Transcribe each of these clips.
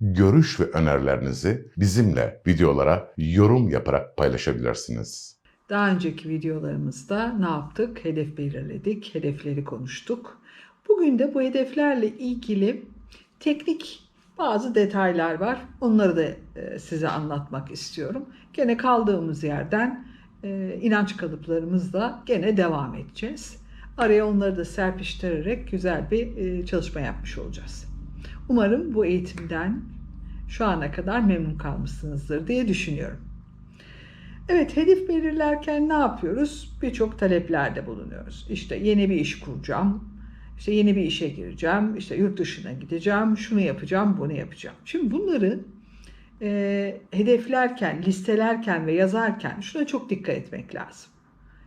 görüş ve önerilerinizi bizimle videolara yorum yaparak paylaşabilirsiniz. Daha önceki videolarımızda ne yaptık? Hedef belirledik, hedefleri konuştuk. Bugün de bu hedeflerle ilgili teknik bazı detaylar var. Onları da e, size anlatmak istiyorum. Gene kaldığımız yerden e, inanç kalıplarımızla gene devam edeceğiz. Araya onları da serpiştirerek güzel bir e, çalışma yapmış olacağız. Umarım bu eğitimden şu ana kadar memnun kalmışsınızdır diye düşünüyorum. Evet, hedef belirlerken ne yapıyoruz? Birçok taleplerde bulunuyoruz. İşte yeni bir iş kuracağım, işte yeni bir işe gireceğim, işte yurt dışına gideceğim, şunu yapacağım, bunu yapacağım. Şimdi bunları e, hedeflerken, listelerken ve yazarken şuna çok dikkat etmek lazım.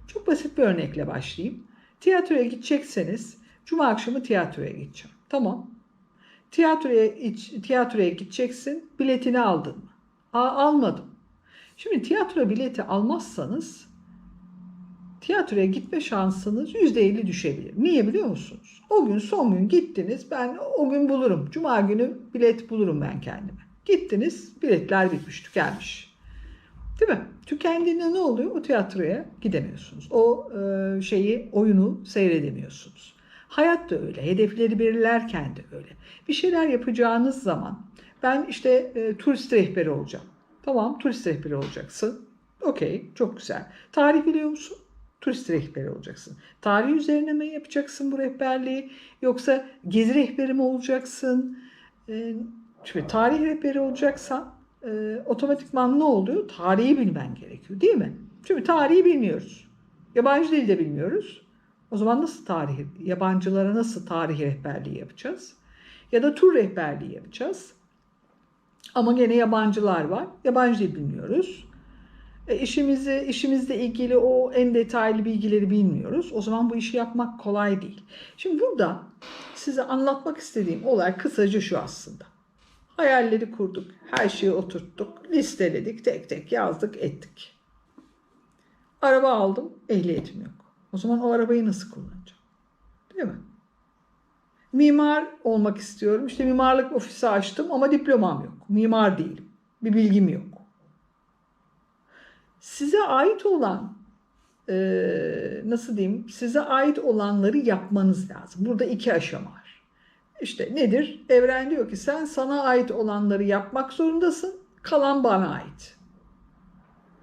Çok basit bir örnekle başlayayım. Tiyatroya gidecekseniz, cuma akşamı tiyatroya gideceğim. Tamam. Tiyatroya, tiyatroya gideceksin, biletini aldın mı? Aa, almadım. Şimdi tiyatro bileti almazsanız tiyatroya gitme şansınız %50 düşebilir. Niye biliyor musunuz? O gün son gün gittiniz ben o gün bulurum. Cuma günü bilet bulurum ben kendime. Gittiniz biletler bitmiş tükenmiş. Değil mi? Tükendiğinde ne oluyor? O tiyatroya gidemiyorsunuz. O e, şeyi oyunu seyredemiyorsunuz. Hayat da öyle. Hedefleri belirlerken de öyle. Bir şeyler yapacağınız zaman ben işte e, turist rehberi olacağım. Tamam turist rehberi olacaksın. Okey çok güzel. Tarih biliyor musun? Turist rehberi olacaksın. Tarih üzerine mi yapacaksın bu rehberliği? Yoksa gezi rehberi mi olacaksın? Ee, şimdi tarih rehberi olacaksan e, otomatikman ne oluyor? Tarihi bilmen gerekiyor değil mi? Çünkü tarihi bilmiyoruz. Yabancı dil de bilmiyoruz. O zaman nasıl tarih, yabancılara nasıl tarih rehberliği yapacağız? Ya da tur rehberliği yapacağız. Ama gene yabancılar var. Yabancı dil bilmiyoruz. E, işimizi, işimizle ilgili o en detaylı bilgileri bilmiyoruz. O zaman bu işi yapmak kolay değil. Şimdi burada size anlatmak istediğim olay kısaca şu aslında. Hayalleri kurduk, her şeyi oturttuk, listeledik, tek tek yazdık, ettik. Araba aldım, ehliyetim yok. O zaman o arabayı nasıl kullanacağım? Değil mi? Mimar olmak istiyorum. İşte mimarlık ofisi açtım ama diplomam yok. Mimar değilim. Bir bilgim yok. Size ait olan e, nasıl diyeyim? Size ait olanları yapmanız lazım. Burada iki aşama var. İşte nedir? Evren diyor ki sen sana ait olanları yapmak zorundasın. Kalan bana ait.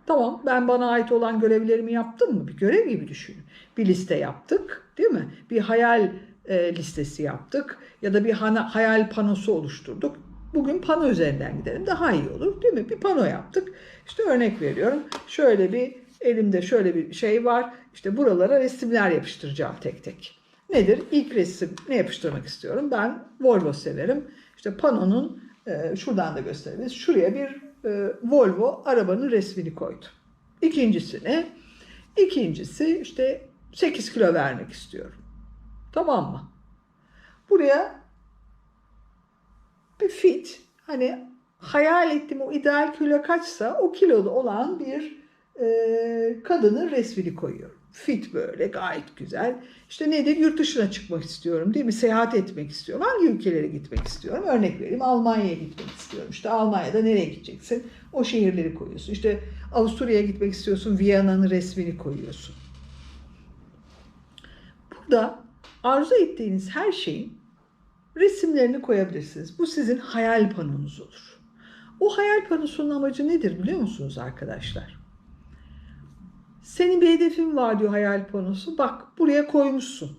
Tamam ben bana ait olan görevlerimi yaptım mı? Bir görev gibi düşünün. Bir liste yaptık değil mi? Bir hayal e, listesi yaptık ya da bir hana, hayal panosu oluşturduk. Bugün pano üzerinden gidelim daha iyi olur değil mi? Bir pano yaptık. İşte örnek veriyorum. Şöyle bir elimde şöyle bir şey var. İşte buralara resimler yapıştıracağım tek tek. Nedir? İlk resim ne yapıştırmak istiyorum? Ben Volvo severim. İşte panonun e, şuradan da gösterebiliriz. Şuraya bir e, Volvo arabanın resmini koydum. İkincisi ne? İkincisi işte 8 kilo vermek istiyorum. Tamam mı? Buraya bir fit hani hayal ettiğim o ideal kilo kaçsa o kilolu olan bir e, kadının resmini koyuyorum. Fit böyle gayet güzel. İşte nedir? Yurt dışına çıkmak istiyorum değil mi? Seyahat etmek istiyorum. Hangi ülkelere gitmek istiyorum? Örnek vereyim Almanya'ya gitmek istiyorum. İşte Almanya'da nereye gideceksin? O şehirleri koyuyorsun. İşte Avusturya'ya gitmek istiyorsun. Viyana'nın resmini koyuyorsun. Burada arzu ettiğiniz her şeyin resimlerini koyabilirsiniz. Bu sizin hayal panonuz olur. O hayal panosunun amacı nedir biliyor musunuz arkadaşlar? Senin bir hedefin var diyor hayal panosu. Bak buraya koymuşsun.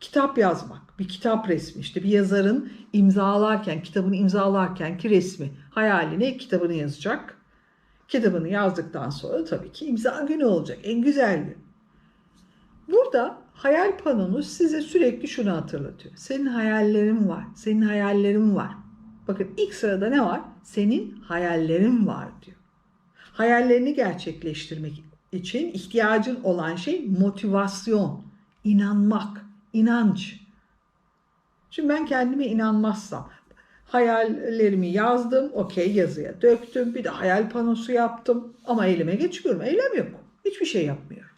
Kitap yazmak, bir kitap resmi işte bir yazarın imzalarken, kitabını imzalarken ki resmi hayalini kitabını yazacak. Kitabını yazdıktan sonra tabii ki imza günü olacak. En güzel gün. Burada hayal panonuz size sürekli şunu hatırlatıyor. Senin hayallerin var. Senin hayallerin var. Bakın ilk sırada ne var? Senin hayallerin var diyor. Hayallerini gerçekleştirmek için ihtiyacın olan şey motivasyon, inanmak, inanç. Şimdi ben kendime inanmazsam hayallerimi yazdım, okey yazıya döktüm, bir de hayal panosu yaptım ama eyleme geçmiyorum. Eylem yok. Hiçbir şey yapmıyorum.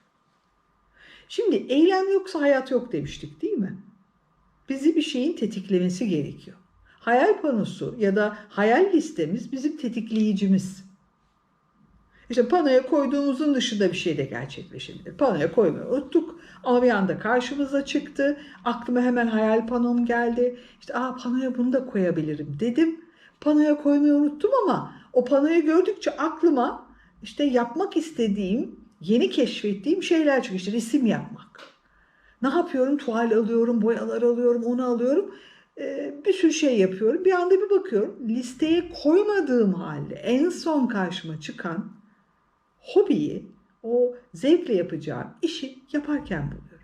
Şimdi eylem yoksa hayat yok demiştik değil mi? Bizi bir şeyin tetiklemesi gerekiyor. Hayal panosu ya da hayal listemiz bizim tetikleyicimiz. İşte panoya koyduğumuzun dışında bir şey de gerçekleşebilir. Panoya koymayı unuttuk ama bir anda karşımıza çıktı. Aklıma hemen hayal panom geldi. İşte Aa, panoya bunu da koyabilirim dedim. Panoya koymayı unuttum ama o panoyu gördükçe aklıma işte yapmak istediğim, yeni keşfettiğim şeyler çıkıyor. İşte resim yapmak. Ne yapıyorum? Tuval alıyorum, boyalar alıyorum, onu alıyorum. Ee, bir sürü şey yapıyorum. Bir anda bir bakıyorum. Listeye koymadığım halde en son karşıma çıkan hobiyi, o zevkle yapacağım işi yaparken buluyorum.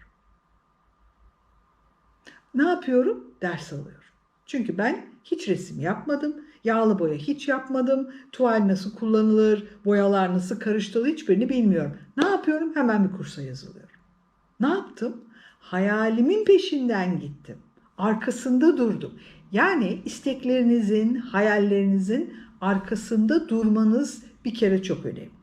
Ne yapıyorum? Ders alıyorum. Çünkü ben hiç resim yapmadım. Yağlı boya hiç yapmadım. Tuval nasıl kullanılır, boyalar nasıl karıştırılır hiçbirini bilmiyorum. Ne yapıyorum? Hemen bir kursa yazılıyorum. Ne yaptım? Hayalimin peşinden gittim. Arkasında durdum. Yani isteklerinizin, hayallerinizin arkasında durmanız bir kere çok önemli.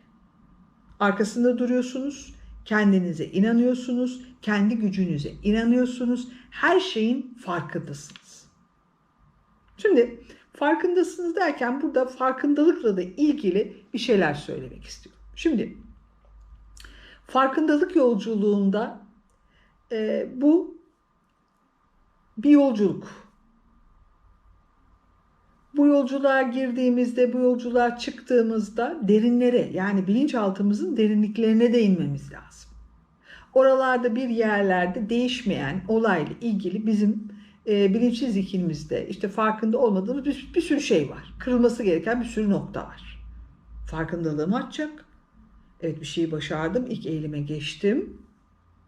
Arkasında duruyorsunuz, kendinize inanıyorsunuz, kendi gücünüze inanıyorsunuz, her şeyin farkındasınız. Şimdi farkındasınız derken burada farkındalıkla da ilgili bir şeyler söylemek istiyorum. Şimdi farkındalık yolculuğunda e, bu bir yolculuk. Bu yolculuğa girdiğimizde, bu yolculuğa çıktığımızda derinlere yani bilinçaltımızın derinliklerine de inmemiz lazım. Oralarda bir yerlerde değişmeyen olayla ilgili bizim e, bilinçli zihnimizde işte farkında olmadığımız bir, bir sürü şey var. Kırılması gereken bir sürü nokta var. Farkındalığım artacak. Evet bir şeyi başardım. İlk eğilime geçtim.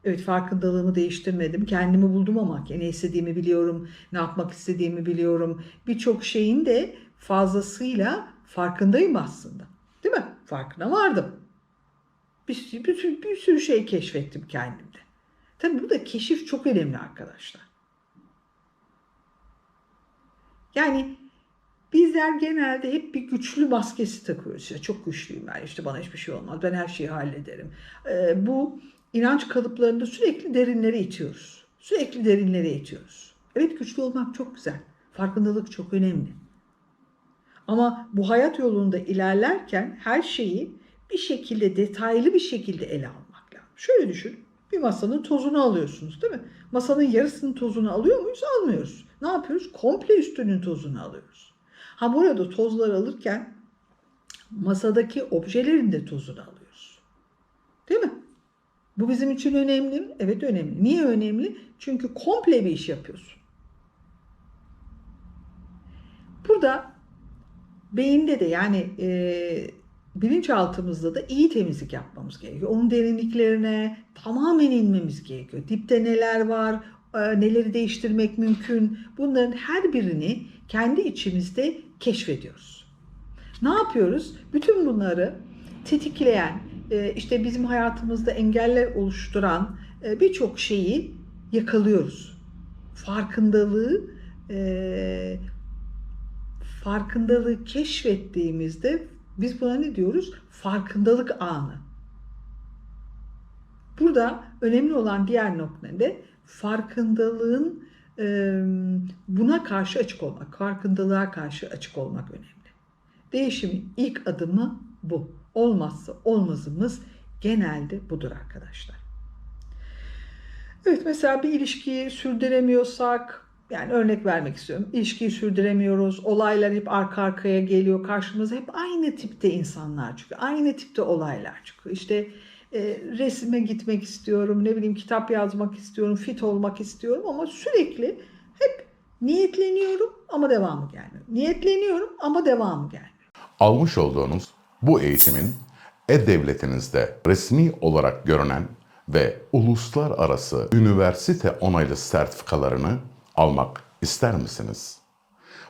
Evet farkındalığımı değiştirmedim. Kendimi buldum ama ne istediğimi biliyorum, ne yapmak istediğimi biliyorum. Birçok şeyin de fazlasıyla farkındayım aslında. Değil mi? Farkına vardım. Bir, bir, bir sürü şey keşfettim kendimde. Tabii burada keşif çok önemli arkadaşlar. Yani bizler genelde hep bir güçlü maskesi takıyoruz. İşte çok güçlüyüm ben, işte bana hiçbir şey olmaz, ben her şeyi hallederim. Ee, bu inanç kalıplarında sürekli derinlere itiyoruz. Sürekli derinlere itiyoruz. Evet güçlü olmak çok güzel. Farkındalık çok önemli. Ama bu hayat yolunda ilerlerken her şeyi bir şekilde detaylı bir şekilde ele almak lazım. Şöyle düşün. Bir masanın tozunu alıyorsunuz değil mi? Masanın yarısının tozunu alıyor muyuz? Almıyoruz. Ne yapıyoruz? Komple üstünün tozunu alıyoruz. Ha burada tozları alırken masadaki objelerin de tozunu alıyoruz. Değil mi? Bu bizim için önemli mi? Evet önemli. Niye önemli? Çünkü komple bir iş yapıyorsun. Burada beyinde de yani e, bilinçaltımızda da iyi temizlik yapmamız gerekiyor. Onun derinliklerine tamamen inmemiz gerekiyor. Dipte neler var, e, neleri değiştirmek mümkün. Bunların her birini kendi içimizde keşfediyoruz. Ne yapıyoruz? Bütün bunları tetikleyen, işte bizim hayatımızda engeller oluşturan e, birçok şeyi yakalıyoruz. Farkındalığı e, farkındalığı keşfettiğimizde biz buna ne diyoruz? Farkındalık anı. Burada önemli olan diğer nokta ne? Farkındalığın e, buna karşı açık olmak, farkındalığa karşı açık olmak önemli. Değişimin ilk adımı bu. Olmazsa olmazımız genelde budur arkadaşlar. Evet mesela bir ilişkiyi sürdüremiyorsak yani örnek vermek istiyorum. İlişkiyi sürdüremiyoruz. Olaylar hep arka arkaya geliyor. Karşımıza hep aynı tipte insanlar çıkıyor. Aynı tipte olaylar çıkıyor. İşte e, resime gitmek istiyorum. Ne bileyim kitap yazmak istiyorum. Fit olmak istiyorum. Ama sürekli hep niyetleniyorum ama devamı gelmiyor. Niyetleniyorum ama devamı gelmiyor. Almış olduğunuz bu eğitimin e-devletinizde resmi olarak görünen ve uluslararası üniversite onaylı sertifikalarını almak ister misiniz?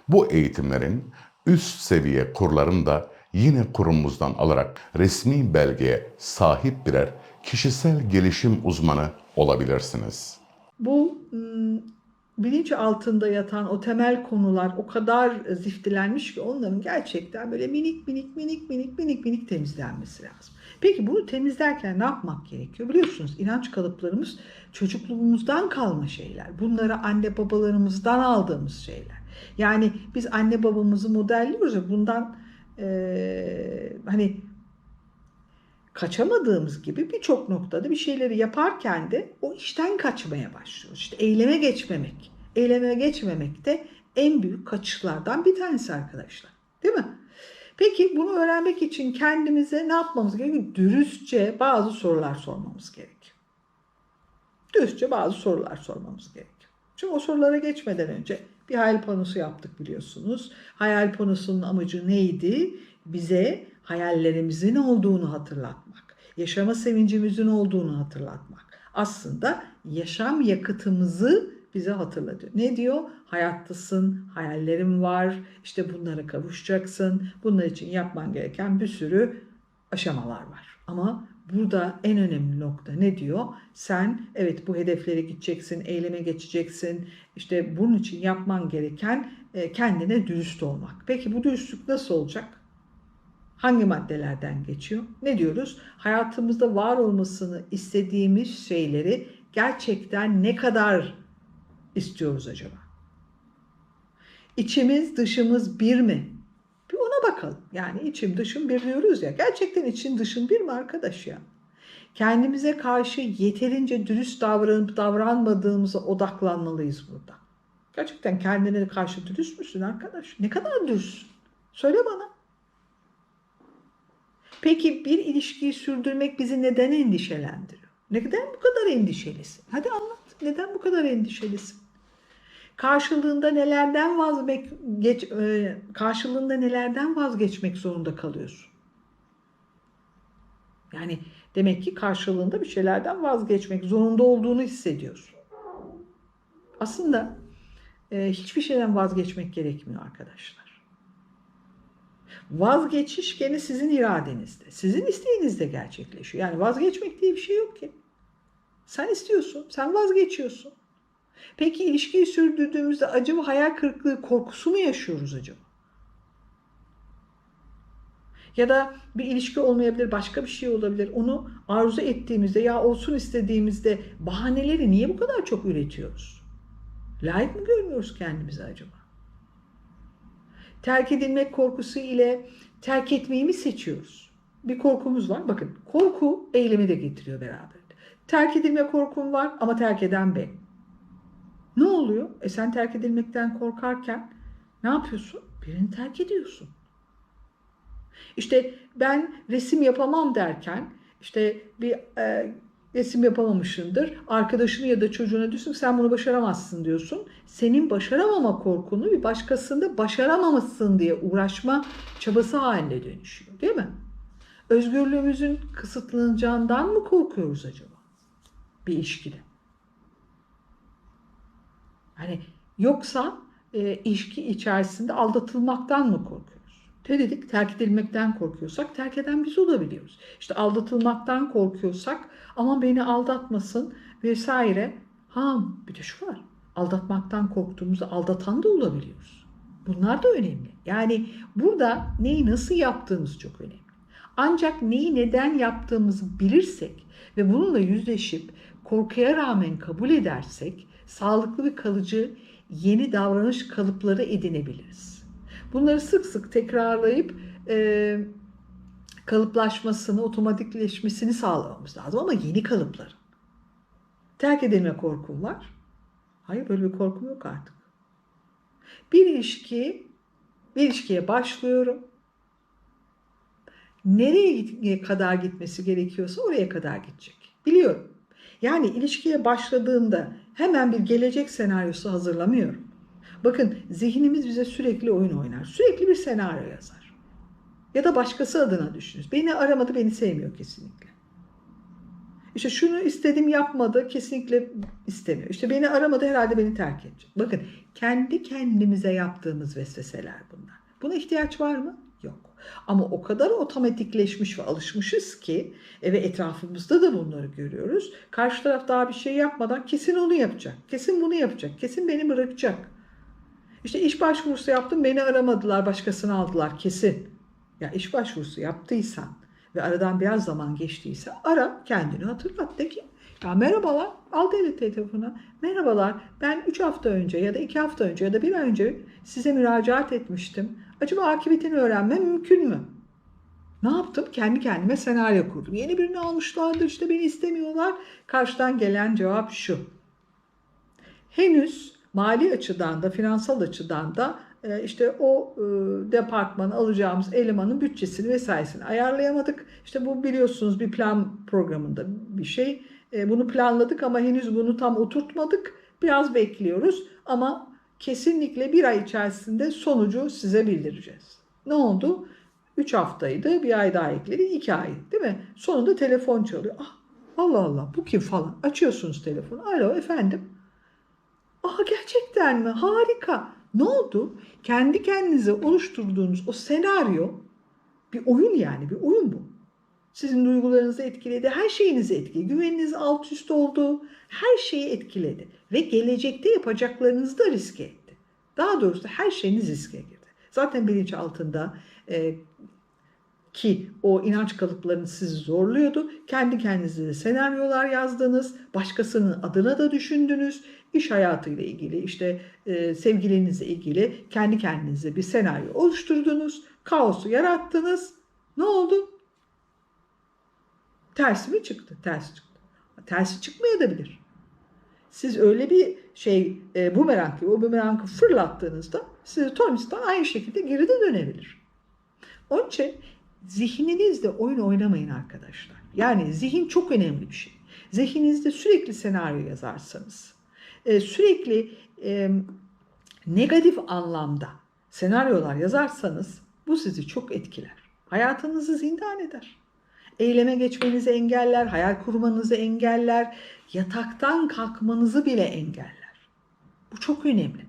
Bu eğitimlerin üst seviye kurlarını da yine kurumumuzdan alarak resmi belgeye sahip birer kişisel gelişim uzmanı olabilirsiniz. Bu ım, bilinç altında yatan o temel konular o kadar ziftilenmiş ki onların gerçekten böyle minik minik minik minik minik minik temizlenmesi lazım. Peki bunu temizlerken ne yapmak gerekiyor? Biliyorsunuz inanç kalıplarımız çocukluğumuzdan kalma şeyler. Bunları anne babalarımızdan aldığımız şeyler. Yani biz anne babamızı modelliyoruz ya bundan eee, hani kaçamadığımız gibi birçok noktada bir şeyleri yaparken de o işten kaçmaya başlıyoruz. İşte eyleme geçmemek. Eyleme geçmemek de en büyük kaçışlardan bir tanesi arkadaşlar. Değil mi? Peki bunu öğrenmek için kendimize ne yapmamız gerekiyor? Dürüstçe bazı sorular sormamız gerekiyor. Dürüstçe bazı sorular sormamız gerekiyor. Şimdi o sorulara geçmeden önce bir hayal panosu yaptık biliyorsunuz. Hayal panosunun amacı neydi? Bize hayallerimizin olduğunu hatırlatmak, yaşama sevincimizin olduğunu hatırlatmak. Aslında yaşam yakıtımızı bize hatırlatıyor. Ne diyor? Hayattasın, hayallerim var, işte bunlara kavuşacaksın. Bunlar için yapman gereken bir sürü aşamalar var. Ama burada en önemli nokta ne diyor? Sen evet bu hedeflere gideceksin, eyleme geçeceksin. İşte bunun için yapman gereken e, kendine dürüst olmak. Peki bu dürüstlük nasıl olacak? Hangi maddelerden geçiyor? Ne diyoruz? Hayatımızda var olmasını istediğimiz şeyleri gerçekten ne kadar istiyoruz acaba? İçimiz dışımız bir mi? Bir ona bakalım. Yani içim dışım bir diyoruz ya. Gerçekten için dışın bir mi arkadaş ya? Kendimize karşı yeterince dürüst davranıp davranmadığımıza odaklanmalıyız burada. Gerçekten kendine karşı dürüst müsün arkadaş? Ne kadar dürüstsün? Söyle bana. Peki bir ilişkiyi sürdürmek bizi neden endişelendiriyor? Neden bu kadar endişelisin? Hadi anlat. Neden bu kadar endişelisin? Karşılığında nelerden vazgeç e, karşılığında nelerden vazgeçmek zorunda kalıyorsun? Yani demek ki karşılığında bir şeylerden vazgeçmek zorunda olduğunu hissediyorsun. Aslında e, hiçbir şeyden vazgeçmek gerekmiyor arkadaşlar. Vazgeçiş gene sizin iradenizde. Sizin isteğinizde gerçekleşiyor. Yani vazgeçmek diye bir şey yok ki. Sen istiyorsun, sen vazgeçiyorsun. Peki ilişkiyi sürdürdüğümüzde acaba hayal kırıklığı korkusu mu yaşıyoruz acaba? Ya da bir ilişki olmayabilir, başka bir şey olabilir. Onu arzu ettiğimizde ya olsun istediğimizde bahaneleri niye bu kadar çok üretiyoruz? Layık mı görmüyoruz kendimizi acaba? Terk edilmek korkusu ile terk etmeyi mi seçiyoruz? Bir korkumuz var. Bakın korku eylemi de getiriyor beraber. Terk edilme korkum var ama terk eden ben. Ne oluyor? E sen terk edilmekten korkarken ne yapıyorsun? Birini terk ediyorsun. İşte ben resim yapamam derken işte bir e, resim yapamamışındır. Arkadaşını ya da çocuğuna diyorsun sen bunu başaramazsın diyorsun. Senin başaramama korkunu bir başkasında başaramamışsın diye uğraşma çabası haline dönüşüyor. Değil mi? Özgürlüğümüzün kısıtlanacağından mı korkuyoruz acaba? Bir ilişkide. Hani yoksa e, ilişki içerisinde aldatılmaktan mı korkuyoruz? Dedik? Terk edilmekten korkuyorsak terk eden biz olabiliyoruz. İşte aldatılmaktan korkuyorsak ama beni aldatmasın vesaire. Ha bir de şu var. Aldatmaktan korktuğumuzda aldatan da olabiliyoruz. Bunlar da önemli. Yani burada neyi nasıl yaptığımız çok önemli. Ancak neyi neden yaptığımızı bilirsek ve bununla yüzleşip korkuya rağmen kabul edersek sağlıklı ve kalıcı yeni davranış kalıpları edinebiliriz. Bunları sık sık tekrarlayıp e, kalıplaşmasını, otomatikleşmesini sağlamamız lazım ama yeni kalıpların. Terk edilme korkum var. Hayır böyle bir korkum yok artık. Bir ilişki, bir ilişkiye başlıyorum. Nereye kadar gitmesi gerekiyorsa oraya kadar gidecek. Biliyorum. Yani ilişkiye başladığımda hemen bir gelecek senaryosu hazırlamıyorum. Bakın zihnimiz bize sürekli oyun oynar. Sürekli bir senaryo yazar. Ya da başkası adına düşünür. Beni aramadı, beni sevmiyor kesinlikle. İşte şunu istedim yapmadı kesinlikle istemiyor. İşte beni aramadı herhalde beni terk edecek. Bakın kendi kendimize yaptığımız vesveseler bunlar. Buna ihtiyaç var mı? Yok. Ama o kadar otomatikleşmiş ve alışmışız ki e, ve etrafımızda da bunları görüyoruz. Karşı taraf daha bir şey yapmadan kesin onu yapacak. Kesin bunu yapacak. Kesin beni bırakacak. İşte iş başvurusu yaptım beni aramadılar başkasını aldılar kesin. Ya iş başvurusu yaptıysan ve aradan biraz zaman geçtiyse ara kendini hatırlat de ki ya merhabalar al devlet telefonu. Merhabalar ben 3 hafta önce ya da 2 hafta önce ya da bir ay önce size müracaat etmiştim. Acaba akıbetini öğrenmem mümkün mü? Ne yaptım? Kendi kendime senaryo kurdum. Yeni birini almışlardır işte beni istemiyorlar. Karşıdan gelen cevap şu. Henüz mali açıdan da finansal açıdan da e, işte o e, departmanı alacağımız elemanın bütçesini vesairesini ayarlayamadık. İşte bu biliyorsunuz bir plan programında bir şey. E, Bunu planladık ama henüz bunu tam oturtmadık. Biraz bekliyoruz ama kesinlikle bir ay içerisinde sonucu size bildireceğiz. Ne oldu? 3 haftaydı, bir ay daha ekledi, 2 ay değil mi? Sonunda telefon çalıyor. Ah, Allah Allah bu kim falan. Açıyorsunuz telefonu. Alo efendim. Aa gerçekten mi? Harika. Ne oldu? Kendi kendinize oluşturduğunuz o senaryo bir oyun yani bir oyun bu. Sizin duygularınızı etkiledi, her şeyinizi etkiledi. Güveniniz alt üst oldu, her şeyi etkiledi. Ve gelecekte yapacaklarınızı da riske etti. Daha doğrusu her şeyiniz riske girdi. Zaten bilinç altında e, ki o inanç kalıplarını sizi zorluyordu. Kendi kendinize de senaryolar yazdınız, başkasının adına da düşündünüz. İş hayatıyla ilgili, işte e, sevgilinizle ilgili kendi kendinize bir senaryo oluşturdunuz. Kaosu yarattınız. Ne oldu? Tersi mi çıktı? Tersi çıktı. Tersi çıkmayabilir. Siz öyle bir şey e, bumerang gibi o bumerangı fırlattığınızda size Tony'stan aynı şekilde geri de dönebilir. Onun için zihninizle oyun oynamayın arkadaşlar. Yani zihin çok önemli bir şey. Zihninizde sürekli senaryo yazarsanız, e, sürekli e, negatif anlamda senaryolar yazarsanız bu sizi çok etkiler. Hayatınızı zindan eder. Eyleme geçmenizi engeller, hayal kurmanızı engeller, yataktan kalkmanızı bile engeller. Bu çok önemli.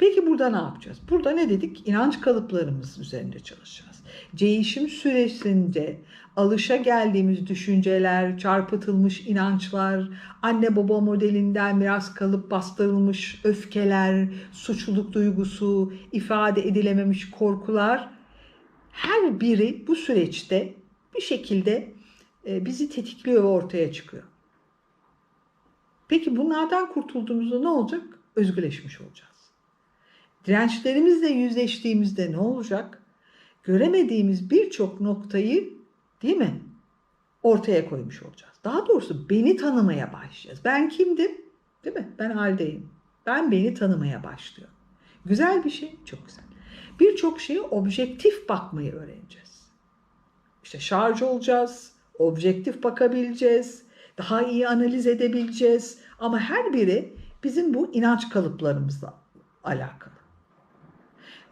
Peki burada ne yapacağız? Burada ne dedik? İnanç kalıplarımız üzerinde çalışacağız. Değişim sürecinde alışa geldiğimiz düşünceler, çarpıtılmış inançlar, anne baba modelinden biraz kalıp bastırılmış öfkeler, suçluluk duygusu, ifade edilememiş korkular her biri bu süreçte bir şekilde e, bizi tetikliyor ve ortaya çıkıyor. Peki bunlardan kurtulduğumuzda ne olacak? Özgürleşmiş olacağız. Dirençlerimizle yüzleştiğimizde ne olacak? Göremediğimiz birçok noktayı değil mi? Ortaya koymuş olacağız. Daha doğrusu beni tanımaya başlayacağız. Ben kimdim? Değil mi? Ben haldeyim. Ben beni tanımaya başlıyorum. Güzel bir şey, çok güzel. Birçok şeye objektif bakmayı öğreneceğiz. İşte şarj olacağız, objektif bakabileceğiz, daha iyi analiz edebileceğiz. Ama her biri bizim bu inanç kalıplarımızla alakalı.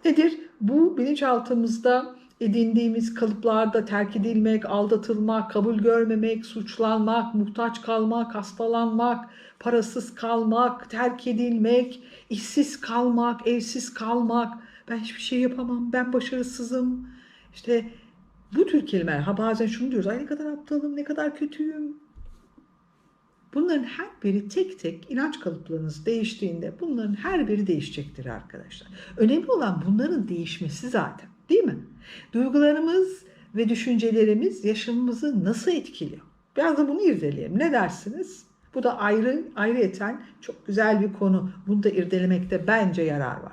Nedir? Bu bilinçaltımızda edindiğimiz kalıplarda terk edilmek, aldatılmak, kabul görmemek, suçlanmak, muhtaç kalmak, hastalanmak, parasız kalmak, terk edilmek, işsiz kalmak, evsiz kalmak, ben hiçbir şey yapamam, ben başarısızım. İşte bu tür kelimeler, ha bazen şunu diyoruz, ay ne kadar aptalım, ne kadar kötüyüm. Bunların her biri tek tek inanç kalıplarınız değiştiğinde bunların her biri değişecektir arkadaşlar. Önemli olan bunların değişmesi zaten değil mi? Duygularımız ve düşüncelerimiz yaşamımızı nasıl etkiliyor? Biraz da bunu irdeleyelim. Ne dersiniz? Bu da ayrı ayrıyeten çok güzel bir konu. Bunu da irdelemekte bence yarar var.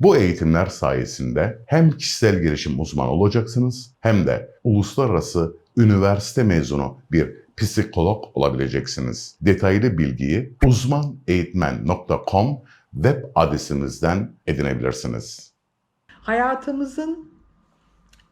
Bu eğitimler sayesinde hem kişisel gelişim uzmanı olacaksınız hem de uluslararası üniversite mezunu bir psikolog olabileceksiniz. Detaylı bilgiyi uzmaneğitmen.com web adresimizden edinebilirsiniz. Hayatımızın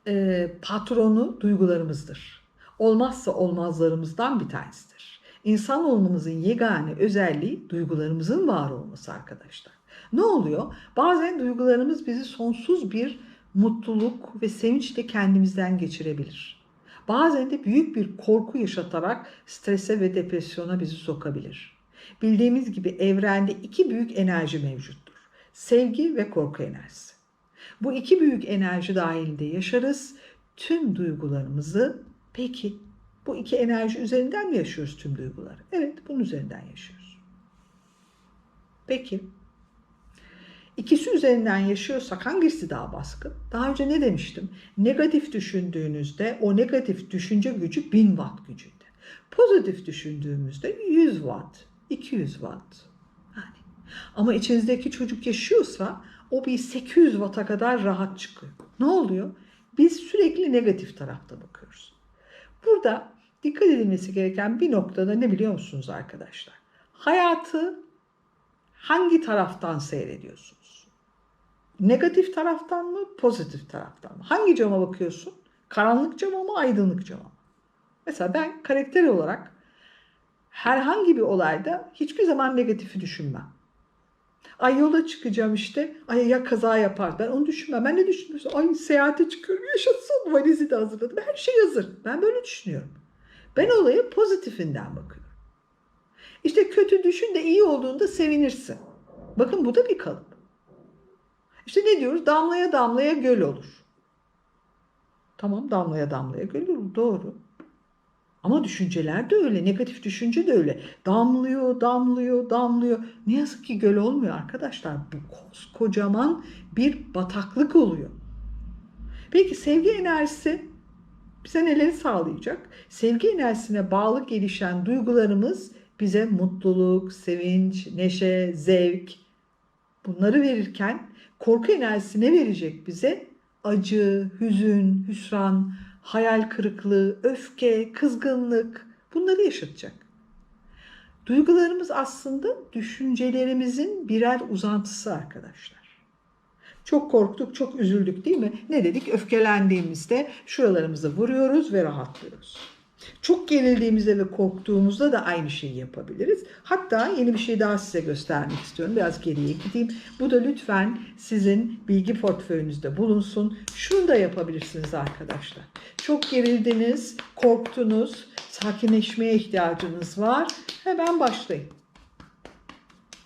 e, patronu duygularımızdır. Olmazsa olmazlarımızdan bir tanesidir. İnsan olmamızın yegane özelliği duygularımızın var olması arkadaşlar. Ne oluyor? Bazen duygularımız bizi sonsuz bir mutluluk ve sevinçle kendimizden geçirebilir. Bazen de büyük bir korku yaşatarak strese ve depresyona bizi sokabilir. Bildiğimiz gibi evrende iki büyük enerji mevcuttur. Sevgi ve korku enerjisi. Bu iki büyük enerji dahilinde yaşarız. Tüm duygularımızı peki bu iki enerji üzerinden mi yaşıyoruz tüm duyguları? Evet bunun üzerinden yaşıyoruz. Peki ikisi üzerinden yaşıyorsak hangisi daha baskın? Daha önce ne demiştim? Negatif düşündüğünüzde o negatif düşünce gücü 1000 watt gücünde. Pozitif düşündüğümüzde 100 watt, 200 watt. Yani. Ama içinizdeki çocuk yaşıyorsa o bir 800 watt'a kadar rahat çıkıyor. Ne oluyor? Biz sürekli negatif tarafta bakıyoruz. Burada dikkat edilmesi gereken bir noktada ne biliyor musunuz arkadaşlar? Hayatı hangi taraftan seyrediyorsunuz? Negatif taraftan mı, pozitif taraftan mı? Hangi cama bakıyorsun? Karanlık cama mı, aydınlık cama mı? Mesela ben karakter olarak herhangi bir olayda hiçbir zaman negatifi düşünmem. Ay yola çıkacağım işte. Ay ya kaza yapar. Ben onu düşünmem. Ben ne düşünüyorsam ay seyahate çıkıyorum. Yaşasın. Valizi de hazırladım. Her şey hazır. Ben böyle düşünüyorum. Ben olaya pozitifinden bakıyorum. İşte kötü düşün de iyi olduğunda sevinirsin. Bakın bu da bir kalıp. İşte ne diyoruz? Damlaya damlaya göl olur. Tamam damlaya damlaya göl olur. Doğru. Ama düşünceler de öyle. Negatif düşünce de öyle. Damlıyor, damlıyor, damlıyor. Ne yazık ki göl olmuyor arkadaşlar. Bu kocaman bir bataklık oluyor. Peki sevgi enerjisi bize neleri sağlayacak? Sevgi enerjisine bağlı gelişen duygularımız bize mutluluk, sevinç, neşe, zevk bunları verirken korku enerjisi ne verecek bize? Acı, hüzün, hüsran, hayal kırıklığı, öfke, kızgınlık bunları yaşatacak. Duygularımız aslında düşüncelerimizin birer uzantısı arkadaşlar. Çok korktuk, çok üzüldük değil mi? Ne dedik? Öfkelendiğimizde şuralarımızı vuruyoruz ve rahatlıyoruz. Çok gerildiğimizde ve korktuğumuzda da aynı şeyi yapabiliriz. Hatta yeni bir şey daha size göstermek istiyorum. Biraz geriye gideyim. Bu da lütfen sizin bilgi portföyünüzde bulunsun. Şunu da yapabilirsiniz arkadaşlar. Çok gerildiniz, korktunuz, sakinleşmeye ihtiyacınız var. Hemen başlayın.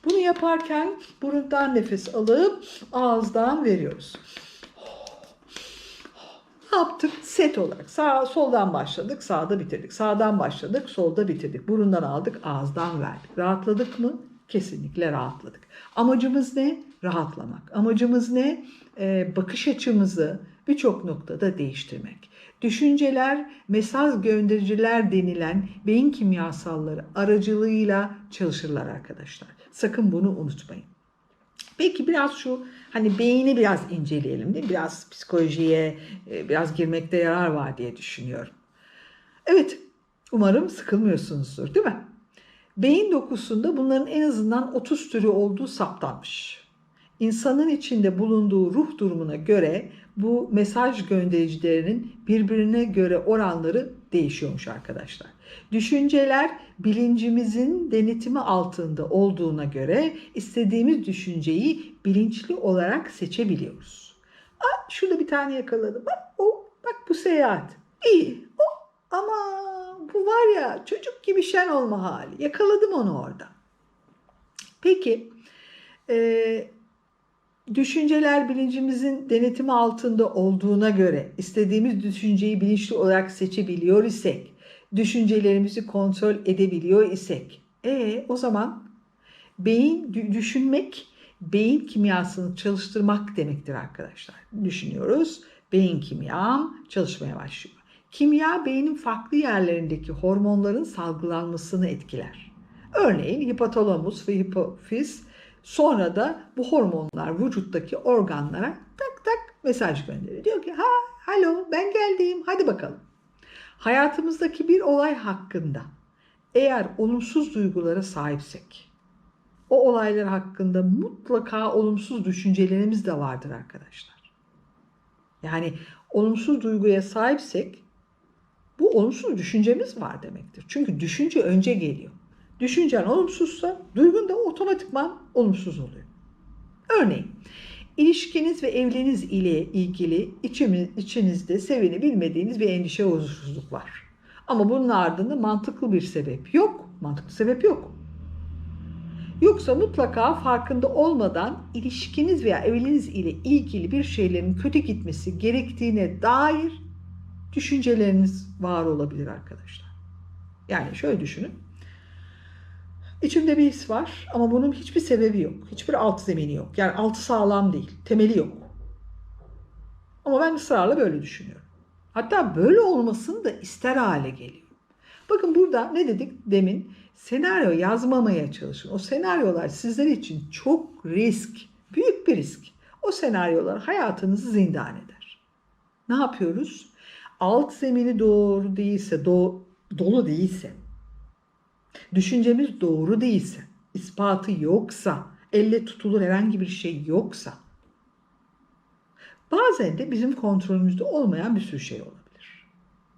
Bunu yaparken burundan nefes alıp ağızdan veriyoruz. Ne yaptık? Set olarak. Sağ, soldan başladık, sağda bitirdik. Sağdan başladık, solda bitirdik. Burundan aldık, ağızdan verdik. Rahatladık mı? Kesinlikle rahatladık. Amacımız ne? Rahatlamak. Amacımız ne? Ee, bakış açımızı birçok noktada değiştirmek. Düşünceler, mesaj göndericiler denilen beyin kimyasalları aracılığıyla çalışırlar arkadaşlar. Sakın bunu unutmayın. Peki biraz şu hani beyni biraz inceleyelim değil mi? Biraz psikolojiye e, biraz girmekte yarar var diye düşünüyorum. Evet umarım sıkılmıyorsunuzdur değil mi? Beyin dokusunda bunların en azından 30 türü olduğu saptanmış. İnsanın içinde bulunduğu ruh durumuna göre bu mesaj göndericilerinin birbirine göre oranları değişiyormuş arkadaşlar. Düşünceler bilincimizin denetimi altında olduğuna göre istediğimiz düşünceyi bilinçli olarak seçebiliyoruz. Aa, şurada bir tane yakaladım. Bak, o, bak bu seyahat. İyi. O, ama bu var ya çocuk gibi şen olma hali. Yakaladım onu orada. Peki e, düşünceler bilincimizin denetimi altında olduğuna göre istediğimiz düşünceyi bilinçli olarak seçebiliyor isek, düşüncelerimizi kontrol edebiliyor isek, e o zaman beyin düşünmek beyin kimyasını çalıştırmak demektir arkadaşlar. Düşünüyoruz, beyin kimyam çalışmaya başlıyor. Kimya beynin farklı yerlerindeki hormonların salgılanmasını etkiler. Örneğin hipotalamus ve hipofiz Sonra da bu hormonlar vücuttaki organlara tak tak mesaj gönderiyor. Diyor ki ha halo ben geldim hadi bakalım. Hayatımızdaki bir olay hakkında eğer olumsuz duygulara sahipsek, o olaylar hakkında mutlaka olumsuz düşüncelerimiz de vardır arkadaşlar. Yani olumsuz duyguya sahipsek bu olumsuz düşüncemiz var demektir. Çünkü düşünce önce geliyor. Düşüncen olumsuzsa duygun da otomatikman olumsuz oluyor. Örneğin ilişkiniz ve evliliğiniz ile ilgili içinizde seveni bilmediğiniz bir endişe huzursuzluk var. Ama bunun ardında mantıklı bir sebep yok. Mantıklı sebep yok. Yoksa mutlaka farkında olmadan ilişkiniz veya evliliğiniz ile ilgili bir şeylerin kötü gitmesi gerektiğine dair düşünceleriniz var olabilir arkadaşlar. Yani şöyle düşünün. İçimde bir his var ama bunun hiçbir sebebi yok. Hiçbir alt zemini yok. Yani altı sağlam değil. Temeli yok. Ama ben ısrarla böyle düşünüyorum. Hatta böyle olmasını da ister hale geliyor. Bakın burada ne dedik demin? Senaryo yazmamaya çalışın. O senaryolar sizler için çok risk, büyük bir risk. O senaryolar hayatınızı zindan eder. Ne yapıyoruz? Alt zemini doğru değilse, do- dolu değilse, düşüncemiz doğru değilse, ispatı yoksa, elle tutulur herhangi bir şey yoksa, bazen de bizim kontrolümüzde olmayan bir sürü şey olabilir.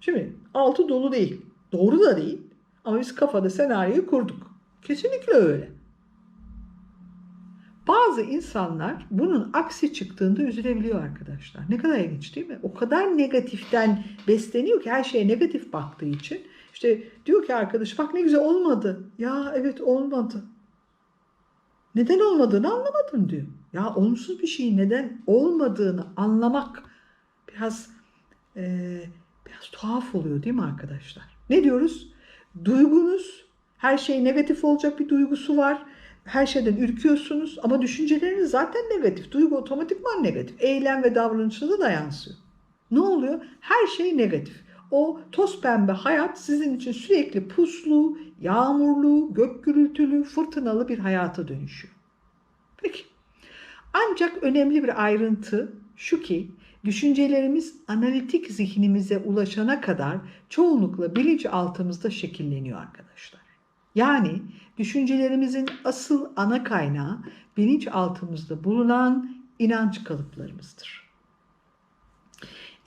Şimdi altı dolu değil, doğru da değil ama biz kafada senaryoyu kurduk. Kesinlikle öyle. Bazı insanlar bunun aksi çıktığında üzülebiliyor arkadaşlar. Ne kadar ilginç değil mi? O kadar negatiften besleniyor ki her şeye negatif baktığı için. İşte diyor ki arkadaş bak ne güzel olmadı. Ya evet olmadı. Neden olmadığını anlamadım diyor. Ya olumsuz bir şeyin neden olmadığını anlamak biraz e, biraz tuhaf oluyor değil mi arkadaşlar? Ne diyoruz? Duygunuz her şey negatif olacak bir duygusu var. Her şeyden ürküyorsunuz ama düşünceleriniz zaten negatif. Duygu otomatikman negatif. Eylem ve davranışınıza da yansıyor. Ne oluyor? Her şey negatif. O toz pembe hayat sizin için sürekli puslu, yağmurlu, gök gürültülü, fırtınalı bir hayata dönüşüyor. Peki. Ancak önemli bir ayrıntı şu ki düşüncelerimiz analitik zihnimize ulaşana kadar çoğunlukla bilinçaltımızda şekilleniyor arkadaşlar. Yani düşüncelerimizin asıl ana kaynağı bilinçaltımızda bulunan inanç kalıplarımızdır.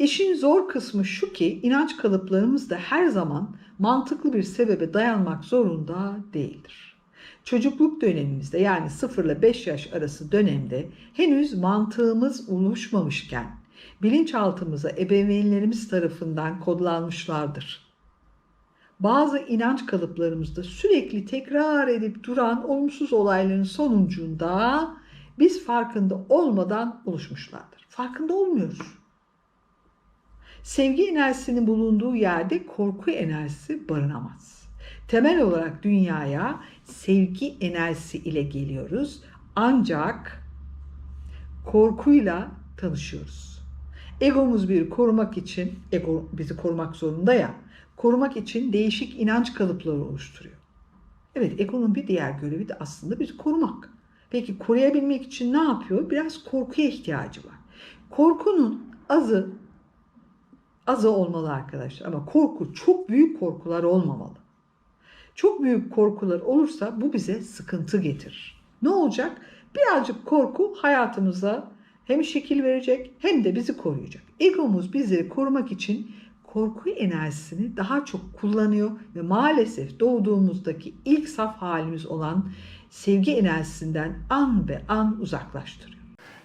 İşin zor kısmı şu ki inanç kalıplarımız da her zaman mantıklı bir sebebe dayanmak zorunda değildir. Çocukluk dönemimizde yani 0 ile 5 yaş arası dönemde henüz mantığımız oluşmamışken bilinçaltımıza ebeveynlerimiz tarafından kodlanmışlardır. Bazı inanç kalıplarımızda sürekli tekrar edip duran olumsuz olayların sonucunda biz farkında olmadan oluşmuşlardır. Farkında olmuyoruz. Sevgi enerjisinin bulunduğu yerde korku enerjisi barınamaz. Temel olarak dünyaya sevgi enerjisi ile geliyoruz. Ancak korkuyla tanışıyoruz. Egomuz bir korumak için, ego bizi korumak zorunda ya, korumak için değişik inanç kalıpları oluşturuyor. Evet, egonun bir diğer görevi de aslında bizi korumak. Peki koruyabilmek için ne yapıyor? Biraz korkuya ihtiyacı var. Korkunun azı azı olmalı arkadaşlar ama korku çok büyük korkular olmamalı. Çok büyük korkular olursa bu bize sıkıntı getirir. Ne olacak? Birazcık korku hayatımıza hem şekil verecek hem de bizi koruyacak. Egomuz bizleri korumak için korku enerjisini daha çok kullanıyor ve maalesef doğduğumuzdaki ilk saf halimiz olan sevgi enerjisinden an be an uzaklaştırıyor.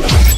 Bye.